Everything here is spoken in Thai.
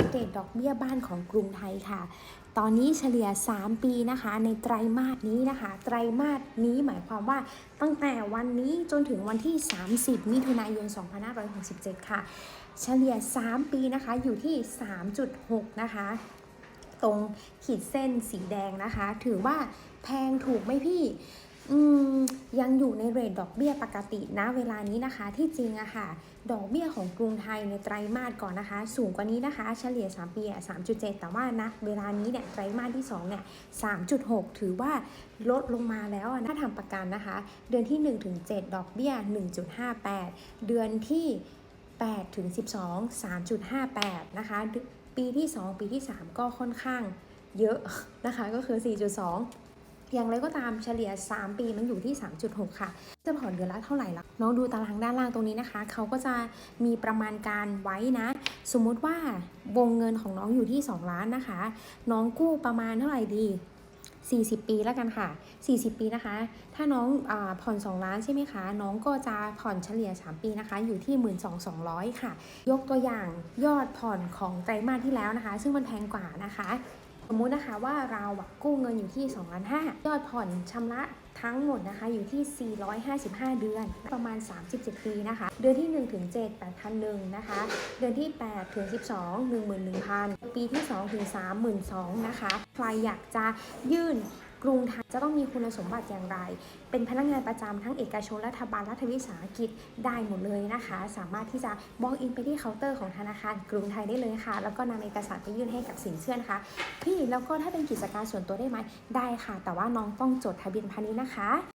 อัปเดตดอกเบี้ยบ้านของกรุงไทยค่ะ ตอนนี้เฉลี่ย 3 ปีนะคะ ในไตรมาสนี้นะคะ ไตรมาสนี้หมายความว่าตั้งแต่วันนี้จนถึงวันที่ 30 มิถุนายน 2567 ค่ะ เฉลี่ย 3 ปีนะคะอยู่ที่ 3.6 นะคะ ตรงขีดเส้นสีแดงนะคะ ถือว่าแพงถูกไหมพี่ ยังอยู่ในเรทดอกเบี้ยปกตินะเวลานี้นะคะ ที่จริงอะค่ะ ดอกเบี้ยของกรุงไทยในไตรมาสก่อนนะคะ สูงกว่านี้นะคะ เฉลี่ย 3 ปี3.7 แต่ว่านะเวลานี้เนี่ยไตรมาสที่2เนี่ย3.6 ถือว่าลดลงมาแล้วอะถ้าทำประกันนะคะ เดือนที่1ถึง7ดอกเบี้ย 1.58 เดือนที่8ถึง12 3.58 นะคะ ปีที่ 2 ปีที่ 3 ก็ค่อนข้างเยอะนะคะ ก็คือ 4.2 อย่างไรก็ตามเฉลี่ย 3 ปีมันอยู่ที่ 3.6 ค่ะ จะผ่อนเดือนละเท่าไหร่ล่ะน้องดูตารางด้านล่างตรงนี้นะคะ เขาก็จะมีประมาณการไว้นะ สมมุติว่าวงเงินของน้องอยู่ที่ 2 ล้านนะคะ น้องกู้ประมาณเท่าไหร่ดี40 ปีแล้วกันค่ะ 40 ปีนะคะ ถ้าน้องอผ่อน 2 ล้านใช่ไหมคะ น้องก็จะผ่อนเฉลี่ย 3 ปีนะคะ อยู่ที่ 12,200 ค่ะ ยกตัวอย่างยอดผ่อนของไตรมาสที่แล้วนะคะ ซึ่งมันแพงกว่านะคะ สมมุตินะคะว่าเรากู้เงินอยู่ที่2ล้าน5ยอดผ่อนชำระทั้งหมดนะคะอยู่ที่ 455 เดือน ประมาณ 37 ปีนะคะ เดือนที่1ถึง7 8,001นะคะ เดือนที่8ถึง12 11,000 ปีที่2ถึง32,000นะคะ ใครอยากจะยื่น กรุงไทยจะต้องมีคุณสมบัติอย่างไร เป็นพนักงานประจำทั้งเอกชนรัฐบาลรัฐวิสาหกิจได้หมดเลยนะคะ สามารถที่จะบล็อกอินไปที่เคาน์เตอร์ของธนาคารกรุงไทยได้เลยค่ะ แล้วก็นำเอกสารไปยื่นให้กับสินเชื่อนะคะ พี่แล้วก็ถ้าเป็นกิจการส่วนตัวได้ไหมได้ค่ะ แต่ว่าน้องต้องจดทะเบียนพาณิชย์นะคะ